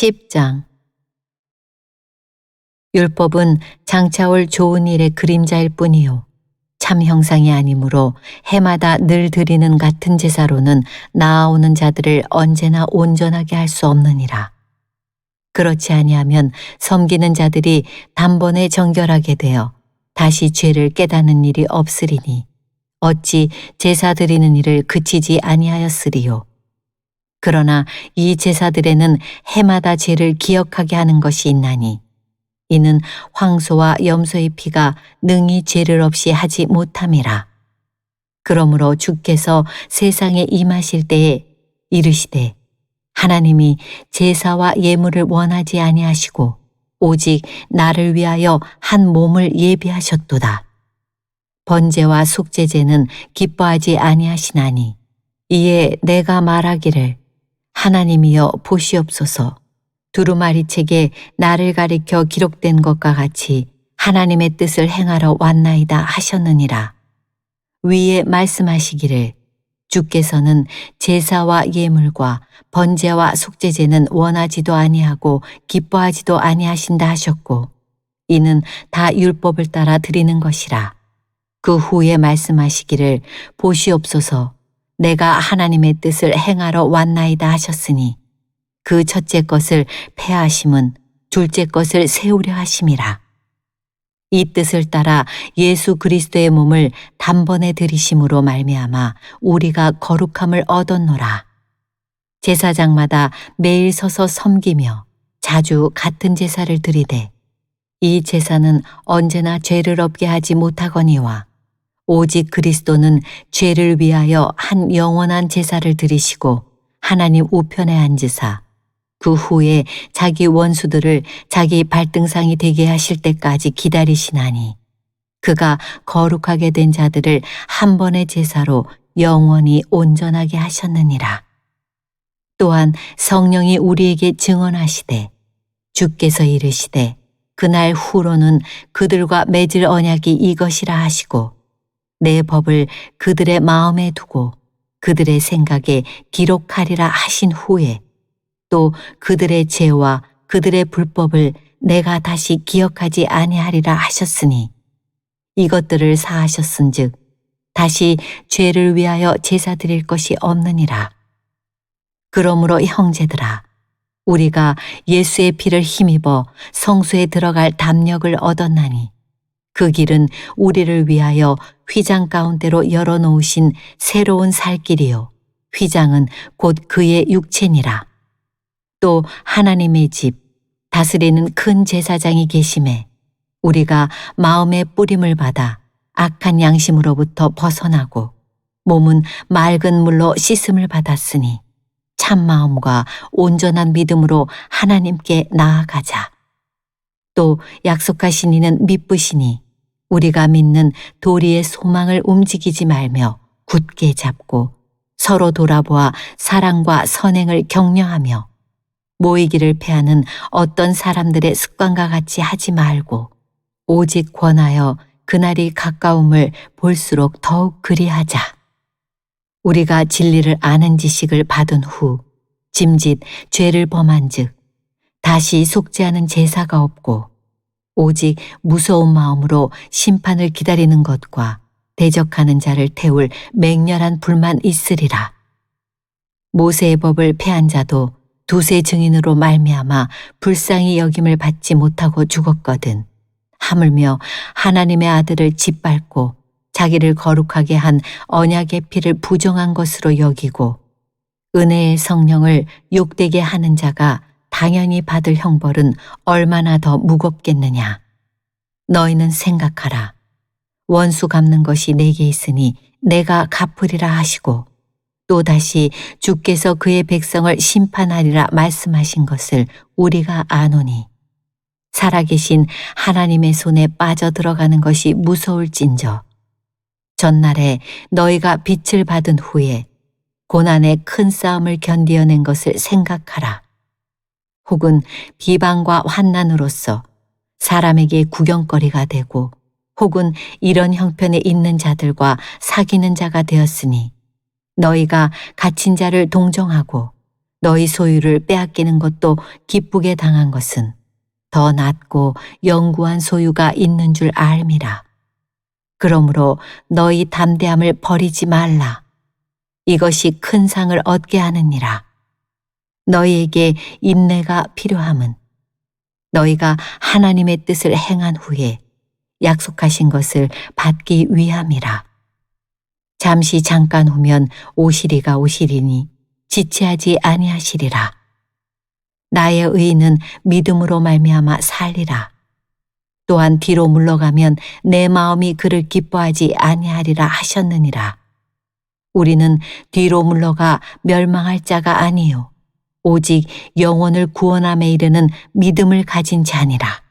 10장 율법은 장차올 좋은 일의 그림자일 뿐이요. 참 형상이 아니므로 해마다 늘 드리는 같은 제사로는 나아오는 자들을 언제나 온전하게 할 수 없느니라. 그렇지 아니하면 섬기는 자들이 단번에 정결하게 되어 다시 죄를 깨닫는 일이 없으리니 어찌 제사 드리는 일을 그치지 아니하였으리요. 그러나 이 제사들에는 해마다 죄를 기억하게 하는 것이 있나니 이는 황소와 염소의 피가 능히 죄를 없이 하지 못함이라. 그러므로 주께서 세상에 임하실 때에 이르시되 하나님이 제사와 예물을 원하지 아니하시고 오직 나를 위하여 한 몸을 예비하셨도다. 번제와 속죄제는 기뻐하지 아니하시나니 이에 내가 말하기를 하나님이여 보시옵소서 두루마리 책에 나를 가리켜 기록된 것과 같이 하나님의 뜻을 행하러 왔나이다 하셨느니라. 위에 말씀하시기를 주께서는 제사와 예물과 번제와 속죄제는 원하지도 아니하고 기뻐하지도 아니하신다 하셨고 이는 다 율법을 따라 드리는 것이라. 그 후에 말씀하시기를 보시옵소서 내가 하나님의 뜻을 행하러 왔나이다 하셨으니 그 첫째 것을 폐하심은 둘째 것을 세우려 하심이라. 이 뜻을 따라 예수 그리스도의 몸을 단번에 들이심으로 말미암아 우리가 거룩함을 얻었노라. 제사장마다 매일 서서 섬기며 자주 같은 제사를 드리되 이 제사는 언제나 죄를 없게 하지 못하거니와 오직 그리스도는 죄를 위하여 한 영원한 제사를 드리시고 하나님 우편에 앉으사 그 후에 자기 원수들을 자기 발등상이 되게 하실 때까지 기다리시나니 그가 거룩하게 된 자들을 한 번의 제사로 영원히 온전하게 하셨느니라. 또한 성령이 우리에게 증언하시되 주께서 이르시되 그날 후로는 그들과 맺을 언약이 이것이라 하시고 내 법을 그들의 마음에 두고 그들의 생각에 기록하리라 하신 후에 또 그들의 죄와 그들의 불법을 내가 다시 기억하지 아니하리라 하셨으니 이것들을 사하셨은즉 다시 죄를 위하여 제사 드릴 것이 없느니라. 그러므로 형제들아 우리가 예수의 피를 힘입어 성소에 들어갈 담력을 얻었나니 그 길은 우리를 위하여 휘장 가운데로 열어놓으신 새로운 살 길이요 휘장은 곧 그의 육체니라. 또 하나님의 집 다스리는 큰 제사장이 계심에 우리가 마음의 뿌림을 받아 악한 양심으로부터 벗어나고 몸은 맑은 물로 씻음을 받았으니 참 마음과 온전한 믿음으로 하나님께 나아가자. 또 약속하신 이는 믿으시니 우리가 믿는 도리의 소망을 움직이지 말며 굳게 잡고 서로 돌아보아 사랑과 선행을 격려하며 모이기를 패하는 어떤 사람들의 습관과 같이 하지 말고 오직 권하여 그날이 가까움을 볼수록 더욱 그리하자. 우리가 진리를 아는 지식을 받은 후 짐짓 죄를 범한 즉 다시 속죄하는 제사가 없고 오직 무서운 마음으로 심판을 기다리는 것과 대적하는 자를 태울 맹렬한 불만 있으리라. 모세의 법을 패한 자도 두세 증인으로 말미암아 불쌍히 여김을 받지 못하고 죽었거든. 하물며 하나님의 아들을 짓밟고 자기를 거룩하게 한 언약의 피를 부정한 것으로 여기고 은혜의 성령을 욕되게 하는 자가 당연히 받을 형벌은 얼마나 더 무겁겠느냐. 너희는 생각하라. 원수 갚는 것이 내게 있으니 내가 갚으리라 하시고 또다시 주께서 그의 백성을 심판하리라 말씀하신 것을 우리가 아노니 살아계신 하나님의 손에 빠져 들어가는 것이 무서울진저 전날에 너희가 빛을 받은 후에 고난의 큰 싸움을 견디어낸 것을 생각하라. 혹은 비방과 환난으로서 사람에게 구경거리가 되고 혹은 이런 형편에 있는 자들과 사귀는 자가 되었으니 너희가 갇힌 자를 동정하고 너희 소유를 빼앗기는 것도 기쁘게 당한 것은 더 낫고 영구한 소유가 있는 줄 알미라. 그러므로 너희 담대함을 버리지 말라. 이것이 큰 상을 얻게 하느니라. 너희에게 인내가 필요함은 너희가 하나님의 뜻을 행한 후에 약속하신 것을 받기 위함이라. 잠시 잠깐 후면 오시리가 오시리니 지체하지 아니하시리라. 나의 의인은 믿음으로 말미암아 살리라. 또한 뒤로 물러가면 내 마음이 그를 기뻐하지 아니하리라 하셨느니라. 우리는 뒤로 물러가 멸망할 자가 아니요 오직 영혼을 구원함에 이르는 믿음을 가진 자니라.